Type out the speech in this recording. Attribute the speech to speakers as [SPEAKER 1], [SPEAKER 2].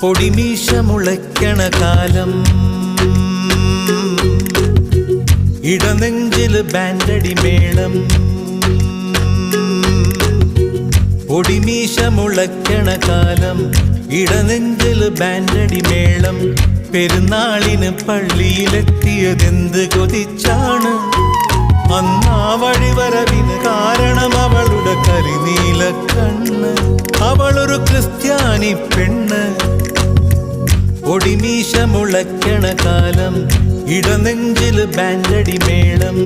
[SPEAKER 1] പൊടിമീശ മുളയ്ക്കണ കാലം. ഇടനെഞ്ചിൽ ബാൻഡടി മേളം. പൊടിമീശ മുളയ്ക്കണ കാലം. ഇടനെഞ്ചിൽ ബാൻഡടി മേളം. പെരുന്നാളിന് പള്ളിയിലെത്തിയതെന്ത് കൊതിച്ചാണ്? അന്നാ വഴിവരവിന് കാരണം അവളുടെ കരിനീല കണ്ണ് അവളൊരു ക്രിസ്ത്യാനി പെണ്ണ്. ഒടിമീശ മുളയ്ക്കണ കാലം ഇടനെഞ്ചിൽ ബാൻഡടി മേളം.